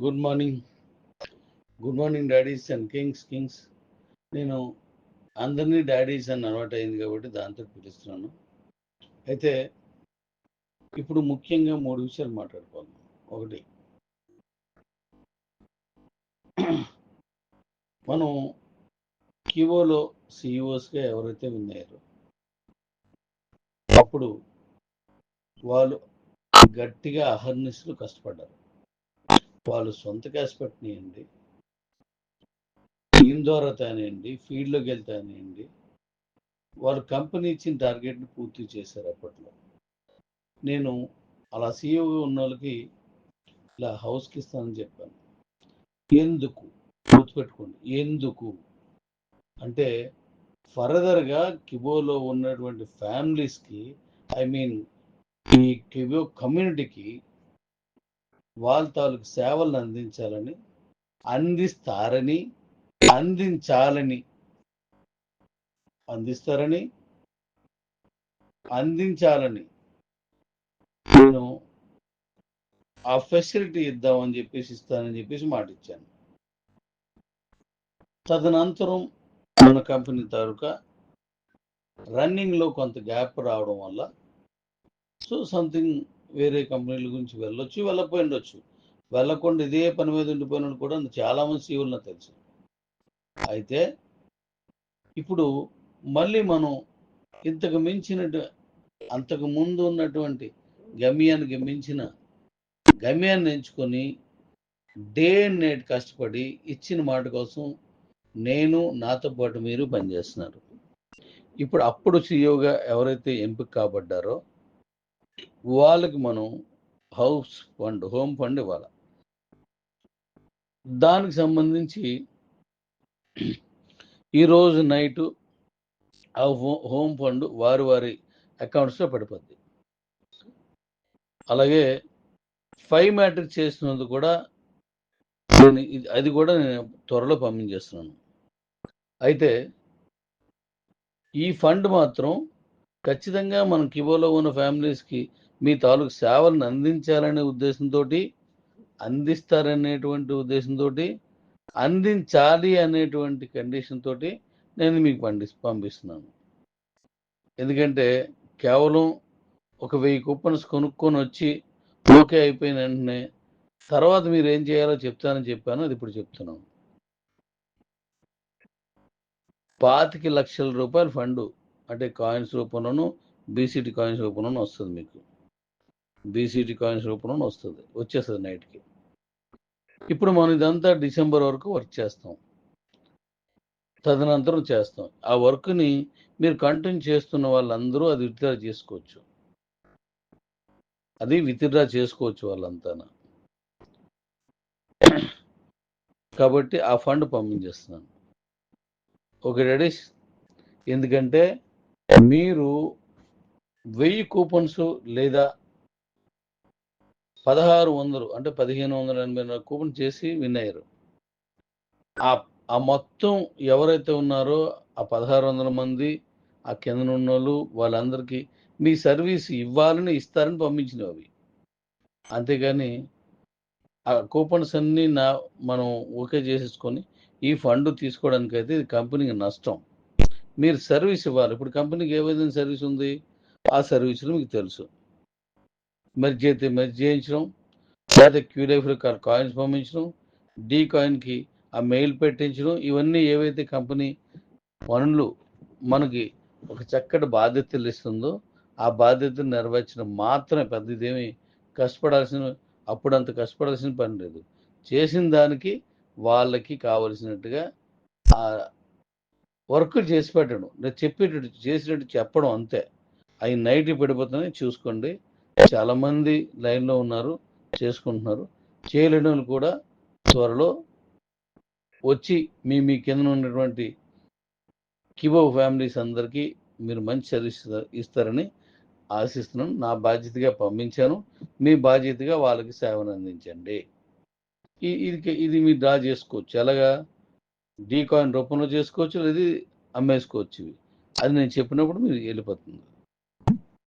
Good morning good morning daddies and kings kings నేను అందరినీ daddy's అని అలవాటు అయింది కాబట్టి దాంతో పిలుస్తున్నాను. అయితే ఇప్పుడు ముఖ్యంగా మూడు విషయాలు మాట్లాడుకోవాలి. ఒకటి మనం కివోలో సిఇఓస్గా ఎవరైతే విన్నారో అప్పుడు వాళ్ళు గట్టిగా అహర్నిశలు కష్టపడ్డారు. వాళ్ళు సొంత క్యాష్ పెట్టినాయండి. టీం ద్వారా తానేయండి ఫీల్డ్లోకి వెళ్తానేయండి వాళ్ళు కంపెనీ ఇచ్చిన టార్గెట్ని పూర్తి చేశారు అప్పట్లో. నేను అలా సీఈఓగా ఉన్న వాళ్ళకి ఇలా హౌస్కి ఇస్తానని చెప్పాను. ఎందుకు? గుర్తుపెట్టుకోండి ఎందుకు? అంటే ఫర్దర్గా కిబోలో ఉన్నటువంటి ఫ్యామిలీస్కి ఐ మీన్ ఈ కిబో కమ్యూనిటీకి వాళ్ళ తాలూకు సేవలను అందించాలని అందిస్తారని అందించాలని. అందిస్తారని అందించాలని. నేను ఆ ఫెసిలిటీ ఇద్దామని చెప్పేసి ఇస్తానని చెప్పేసి మాట ఇచ్చాను తదనంతరం మన కంపెనీ తాలూకా రన్నింగ్లో కొంత గ్యాప్ రావడం వల్ల సో సంథింగ్ వేరే కంపెనీల గురించి వెళ్ళొచ్చు వెళ్ళకపోయి ఉండొచ్చు వెళ్ళకుండా ఇదే పని మీద ఉండిపోయిన కూడా చాలా మంది తెలుసు. అయితే ఇప్పుడు మళ్ళీ మనం ఇంతకు మించిన అంతకు ముందు ఉన్నటువంటి గమ్యానికి మించిన గమ్యాన్ని ఎంచుకొని డే అండ్ నైట్ కష్టపడి ఇచ్చిన మాట కోసం నేను నాతో పాటు మీరు పనిచేస్తున్నారు. ఇప్పుడు అప్పుడు సీఈఓగా ఎవరైతే ఎంపిక కాబడ్డారో వాళ్ళకి మనం హౌస్ ఫండ్ హోమ్ ఫండ్ ఇవ్వాలి? దానికి సంబంధించి ఈరోజు నైటు ఆ హోమ్ ఫండ్ వారి వారి అకౌంట్స్లో పడిపోద్ది. అలాగే ఫైవ్ మ్యాట్రిక్ చేసినందుకు కూడా నేను అది కూడా నేను త్వరలో పంపించేస్తున్నాను. అయితే ఈ ఫండ్ మాత్రం ఖచ్చితంగా మనం కిబోలో ఉన్న ఫ్యామిలీస్కి మీ తాలూకు సేవలను అందించాలనే ఉద్దేశంతో అందిస్తారనేటువంటి ఉద్దేశంతో అందించాలి అనేటువంటి కండిషన్ తోటి నేను మీకు పండి పంపిస్తున్నాను. ఎందుకంటే కేవలం ఒక వెయ్యి కూపన్స్ కొనుక్కొని వచ్చి ఓకే అయిపోయిన వెంటనే తర్వాత మీరు ఏం చేయాలో చెప్తానని చెప్పాను అది ఇప్పుడు చెప్తున్నాను. పాతిక లక్షల రూపాయలు ఫండు అంటే కాయిన్స్ రూపంలోనూ బీసీటీ కాయిన్స్ రూపంలోనూ వస్తుంది మీకు. బీసీటీ కాయిన్స్ రూపంలోనూ వస్తుంది. వచ్చేస్తుంది నైట్కి ఇప్పుడు మనం ఇదంతా డిసెంబర్ వరకు వర్క్ చేస్తాం. తదనంతరం చేస్తాం. ఆ వర్క్ని మీరు కంటిన్యూ చేస్తున్న వాళ్ళందరూ అది విత్డ్రా చేసుకోవచ్చు. అది విత్డ్రా చేసుకోవచ్చు వాళ్ళంతా కాబట్టి ఆ ఫండ్ పంపించేస్తున్నాను. ఓకే డాడీస్ ఎందుకంటే మీరు వెయ్యి కూపన్స్ లేదా పదహారు వందలు అంటే పదిహేను వందల ఎనభై నాలుగు కూపన్ చేసి విన్ అయ్యారు. ఆ ఆ మొత్తం ఎవరైతే ఉన్నారో ఆ పదహారు వందల మంది ఆ కింద ఉన్న వాళ్ళు వాళ్ళందరికీ మీ సర్వీస్ ఇవ్వాలని ఇస్తారని పంపించినవి అవి. అంతేగాని ఆ కూపన్స్ అన్నీ నా మనం ఓకే చేసేసుకొని ఈ ఫండ్ తీసుకోవడానికైతే ఇది కంపెనీకి నష్టం. మీరు సర్వీస్ ఇవ్వాలి. ఇప్పుడు కంపెనీకి ఏ విధంగా సర్వీస్ ఉంది? ఆ సర్వీసులు మీకు తెలుసు. మెర్జ్ అయితే మెర్జ్ చేయించడం లేదా క్యూలైఫ్లో కాయిన్స్ పంపించడం డీ కాయిన్కి ఆ మెయిల్ పెట్టించడం ఇవన్నీ ఏవైతే కంపెనీ పనులు మనకి ఒక చక్కటి బాధ్యతలు ఇస్తుందో ఆ బాధ్యతను నెరవేర్చడం మాత్రమే పెద్దదేమి కష్టపడాల్సిన అప్పుడు అంత కష్టపడాల్సిన పని లేదు. చేసిన దానికి వాళ్ళకి కావలసినట్టుగా వర్క్ చేసి పెట్టడం నేను చెప్పేటట్టు చేసినట్టు చెప్పడం అంతే. అవి నైట్ పడిపోతుంది చూసుకోండి. చాలామంది లైన్లో ఉన్నారు చేసుకుంటున్నారు. చేయలేని వాళ్ళు కూడా త్వరలో వచ్చి మీ మీ కింద ఉన్నటువంటి కిబో ఫ్యామిలీస్ అందరికీ మీరు మంచి సర్వీస్ ఇస్తారని ఆశిస్తున్నాను. నా బాధ్యతగా పంపించాను. మీ బాధ్యతగా వాళ్ళకి సేవను అందించండి. ఇది ఇది మీరు డ్రా చేసుకోవచ్చు. ఎలాగా? డీ కాయిన్ రూపంలో చేసుకోవచ్చు లేదా అమ్మేసుకోవచ్చు అది నేను చెప్పినప్పుడు మీరు వెళ్ళిపోతుంది.